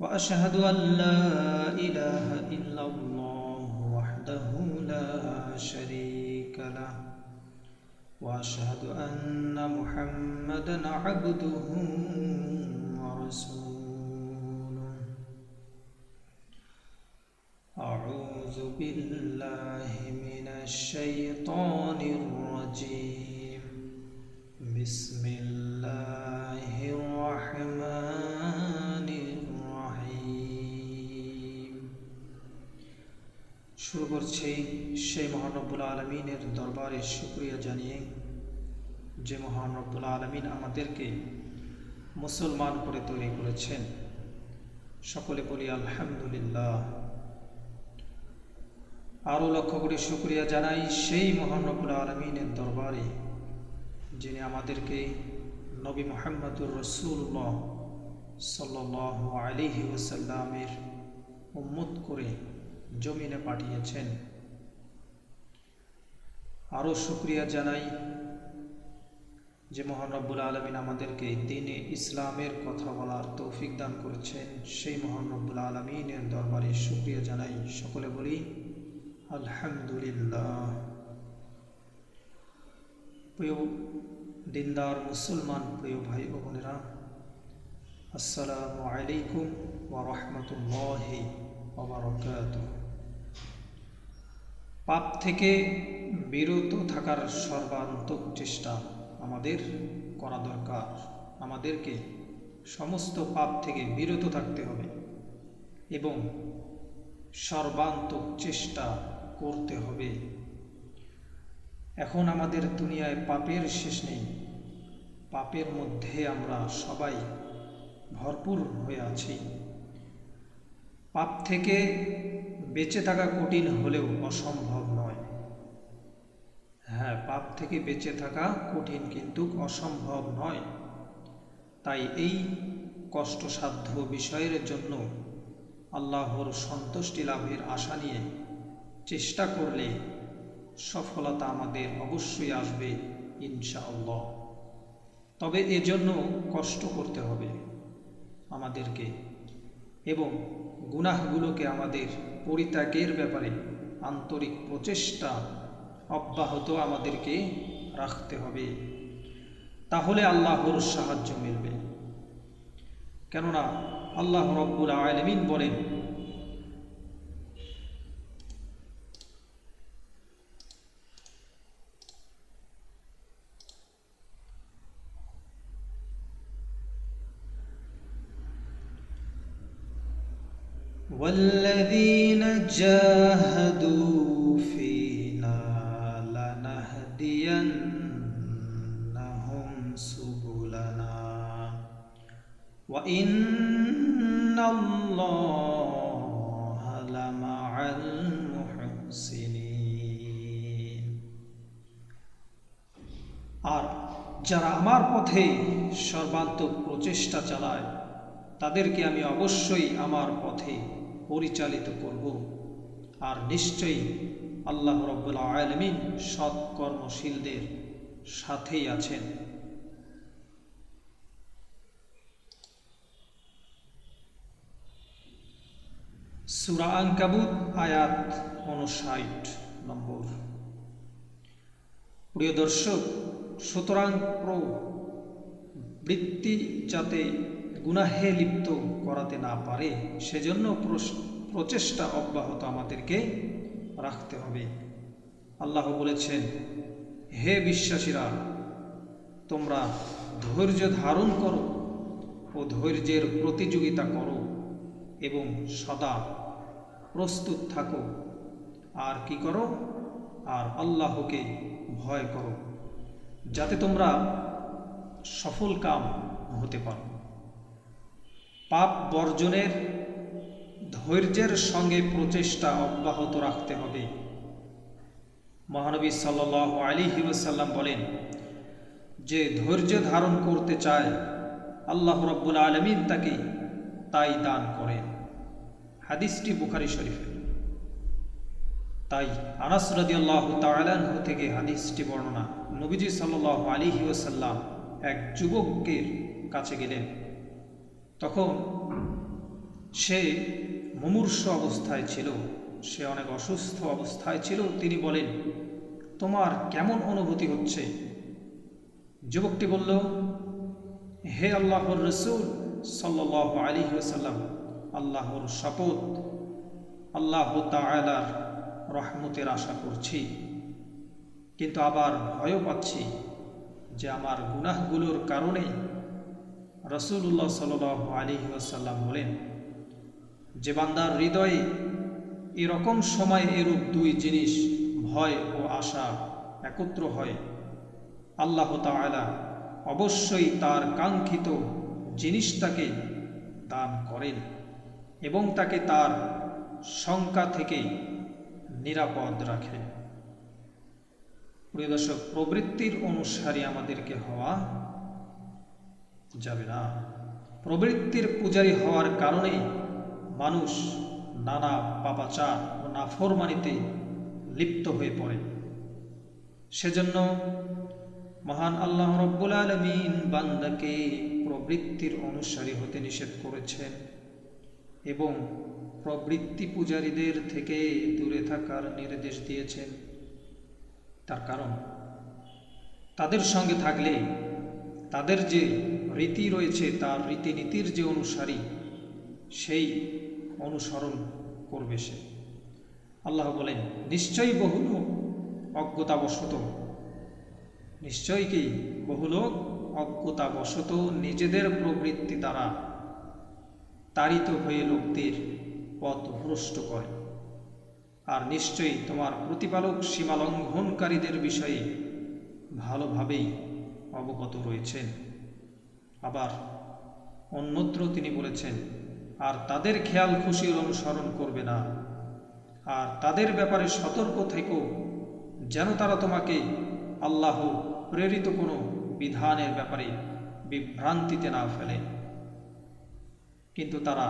وأشهد أن لا إله إلا الله وحده لا شريك له وأشهد أن محمدا عبده ورسوله. أعوذ بالله من الشيطان الرجيم. بسم الله. করছি সেই মহান রব্বুল আলমিনের দরবারে শুক্রিয়া জানিয়ে যে মহান রব্বুল আলমিন আমাদেরকে মুসলমান করে তৈরি করেছেন। সকলে বলি আলহামদুলিল্লাহ। আরও লক্ষ্য করে শুক্রিয়া জানাই সেই মহান রব্বুল আলমিনের দরবারে, যিনি আমাদেরকে নবী মোহাম্মদুর রসুল্লাহ সাল্ল ওসাল্লামের উম্মত করে জমিনে পাঠিয়েছেন। আরও শুক্রিয়া জানাই যে মহান রব্বুল আলমিন আমাদেরকে দিনে ইসলামের কথা বলার তৌফিক দান করেছেন। সেই মহান রব্বুল আলমিনের দরবারে শুক্রিয়া জানাই। সকলে বলি, আলহামদুলিল্লাহ। প্রিয় দিনদার মুসলমান, প্রিয় ভাই ও বোনেরা, আসসালামু আলাইকুম ওয়া রাহমাতুল্লাহি ওয়া বারাকাতুহু। পাপ থেকে বিরত থাকার সর্বান্তক চেষ্টা আমাদের করা দরকার। আমাদেরকে সমস্ত পাপ থেকে বিরত থাকতে হবে এবং সর্বান্তক চেষ্টা করতে হবে। এখন আমাদের দুনিয়ায় পাপের শেষ নেই। পাপের মধ্যে আমরা সবাই ভরপুর হয়ে আছি। পাপ থেকে বেঁচে থাকা কঠিন হলেও অসম্ভব নয়। হ্যাঁ পাপ থেকে বেঁচে থাকা কঠিন কিন্তু অসম্ভব নয়। তাই এই কষ্টসাধ্য বিষয়ের জন্য আল্লাহর সন্তুষ্টি লাভের আশা নিয়ে চেষ্টা করলে সফলতা আমাদের অবশ্যই আসবে, ইনশাআল্লাহ। তবে এজন্য কষ্ট করতে হবে আমাদেরকে। এবং গুনাহগুলোকে আমাদের পরিত্যাগের ব্যাপারে আন্তরিক প্রচেষ্টা অব্যাহত আমাদেরকে রাখতে হবে। তাহলে আল্লাহর সাহায্য মিলবে। কেননা আল্লাহ রব্বুল আলমিন বলেন والذين جاهدوا فينا لنهدينهم سبلنا وإن الله لمع المحسنين আর যারা আমার পথে সর্বান্তক প্রচেষ্টা চালায় তাদেরকে আমি অবশ্যই আমার পথে পরিচালিত করব। আর নিশ্চয়ই আল্লাহ রব্বুল আলমিন সৎ কর্মশীলদের সাথেই আছেন। সুরা আঙ্কাবুত আয়াত উনষাট নম্বর। প্রিয় দর্শক, সুতরাং বৃত্তি যাতে গুনাহে লিপ্ত করাতে না পারে, সেজন্য প্রচেষ্টা অব্যাহত আমাদেরকে রাখতে হবে। আল্লাহ বলেছেন, হে বিশ্বাসীরা, তোমরা ধৈর্য ধারণ করো ও ধৈর্যের প্রতিযোগিতা করো এবং সদা প্রস্তুত থাকো। আর কি করো? আর আল্লাহকে ভয় করো, যাতে তোমরা সফল কাম হতে পারো। পাপ বর্জনের ধৈর্যের সঙ্গে প্রচেষ্টা অব্যাহত রাখতে হবে। মহানবী সাল্ল আলী ওসাল্লাম বলেন, যে ধৈর্য ধারণ করতে চায়, আল্লাহ রব্বুল আলমিন তাকে তাই দান করেন। হাদিসটি বুখারি শরীফের তাই আনাস রাদি আল্লাহ তালাহ থেকে হাদিসটি বর্ণনা নবীজি সাল্লাহ আলী ওসাল্লাম এক যুবকের কাছে গেলেন। তখন সে মুমূর্ষ অবস্থায় ছিল, সে অনেক অসুস্থ অবস্থায় ছিল। তিনি বলেন, তোমার কেমন অনুভূতি হচ্ছে? যুবকটি বলল, হে আল্লাহর রসুল সাল্লাহ আলী সাল্লাম আল্লাহর শপথ, আল্লাহ তালার রহমতের আশা করছি, কিন্তু আবার ভয়ও পাচ্ছি যে আমার গুনাহগুলোর কারণে রসুল্লাহ সাল আলী আসাল্লাম বলেন, যে বান্দার হৃদয়ে এরকম সময় এরূপ দুই জিনিস ভয় ও আশা একত্র হয়, আল্লাহ তালা অবশ্যই তার কাঙ্ক্ষিত জিনিসটাকে দান করেন এবং তাকে তার শঙ্কা থেকে নিরাপদ রাখেন। প্রিয় দর্শক, প্রবৃত্তির অনুসারী আমাদেরকে হওয়া যাবে না। প্রবৃত্তির পূজারী হওয়ার কারণে মানুষ নানা পাপাচার ও নাফরমানিতে লিপ্ত হয়ে পড়ে। সেজন্য মহান আল্লাহ রব্বুল আলমিন বান্দাকে প্রবৃত্তির অনুসারী হতে নিষেধ করেছেন এবং প্রবৃত্তি পূজারীদের থেকে দূরে থাকার নির্দেশ দিয়েছেন। তার কারণ, তাদের সঙ্গে থাকলে তাদের যে রীতি রয়েছে, তার রীতিনীতির যে অনুসারী, সেই অনুসরণ করবে সে। আল্লাহ বলেন, নিশ্চয়ই বহু লোক অজ্ঞতাবশত, নিশ্চয়ই কি বহু লোক অজ্ঞতাবশত নিজেদের প্রবৃত্তি দ্বারা তাড়িত হয়ে লোকদের পথ ভ্রষ্ট করে? আর নিশ্চয়ই তোমার প্রতিপালক সীমালঙ্ঘনকারীদের বিষয়ে ভালোভাবেই অবগত রয়েছেন। আবার অন্যত্র তিনি বলেছেন, আর তাদের খেয়াল খুশির অনুসরণ করবে না। আর তাদের ব্যাপারে সতর্ক থেকেও যেন তারা তোমাকে আল্লাহ প্রেরিত কোনো বিধানের ব্যাপারে বিভ্রান্তিতে না ফেলে। কিন্তু তারা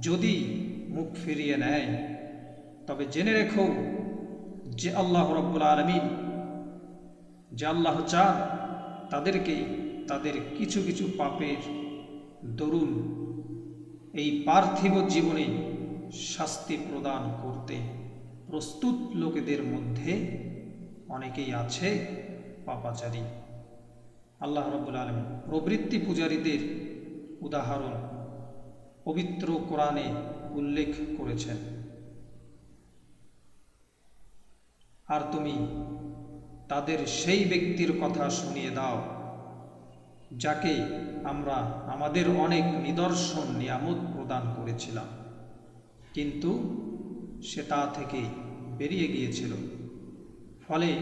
যদি মুখ ফিরিয়ে নেয়, তবে জেনে রেখো যে আল্লাহ রব্বুল আলমিন, যে আল্লাহ চান তাদেরকে তাদের কিছু কিছু পাপের দরুন এই পার্থিব জীবনে শাস্তি প্রদান করতে প্রস্তুত লোকেদের মধ্যে অনেকেই আছে পাপাচারী। আল্লাহ রব্বুল আলম প্রবৃত্তি পূজারীদের উদাহরণ পবিত্র কোরআনে উল্লেখ করেছেন। আর তুমি তাদের সেই ব্যক্তির কথা শুনিয়ে দাও যাকে আমরা আমাদের অনেক নিদর্শন, নিয়ামত প্রদান করেছিলাম। কিন্তু সে তা থেকে বেরিয়ে গিয়েছিল। ফলে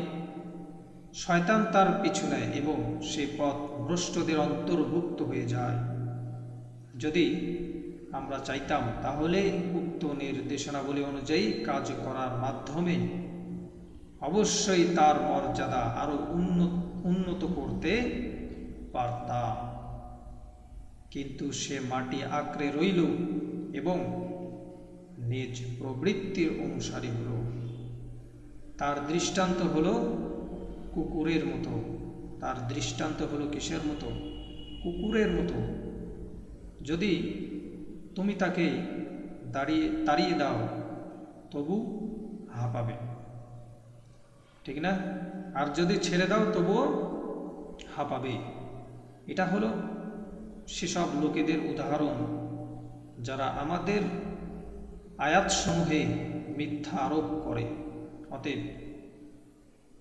শয়তান তার পিছু নেয় এবং সে পথ ভ্রষ্টদের অন্তর্ভুক্ত হয়ে যায়। যদি আমরা চাইতাম, তাহলে উক্ত নির্দেশনাবলী অনুযায়ী কাজ করার মাধ্যমে অবশ্যই তার মর্যাদা আরও উন্নত উন্নত করতে পারতাম কিন্তু সে মাটি আঁকড়ে রইল এবং নিজ প্রবৃত্তির অনুসারী হল। তার দৃষ্টান্ত হল কুকুরের মতো। তার দৃষ্টান্ত হলো কিসের মতো? কুকুরের মতো। যদি তুমি তাকে দাঁড়িয়ে, তাড়িয়ে দাও, তবু হাঁপাবে ঠিক না? আর যদি ছেড়ে দাও, তবুও হাঁপাবে এটা হলো সেসব লোকেদের উদাহরণ যারা আমাদের আয়াতসমূহে মিথ্যা আরোপ করে। অতএব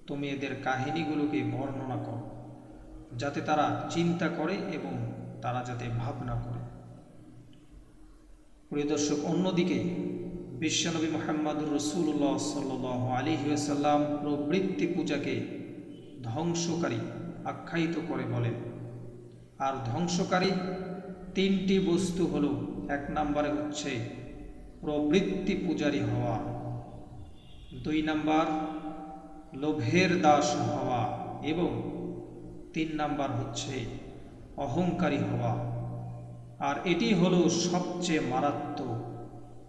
তুমি এদের কাহিনীগুলোকে বর্ণনা করো, যাতে তারা চিন্তা করে এবং তারা যাতে ভাবনা করে। প্রিয় দর্শক, অন্যদিকে বিশ্বনবী মোহাম্মদুর রসুল্লাহ সাল আলী সাল্লাম প্রবৃত্তি পূজাকে ধ্বংসকারী আখ্যায়িত করে বলেন। আর ধ্বংসকারী তিনটি বস্তু হল, এক নম্বরে হচ্ছে প্রবৃত্তি পূজারী হওয়া, দুই নাম্বার লোভের দাস হওয়া এবং তিন নাম্বার হচ্ছে অহংকারী হওয়া। আর এটি হলো সবচেয়ে মারাত্মক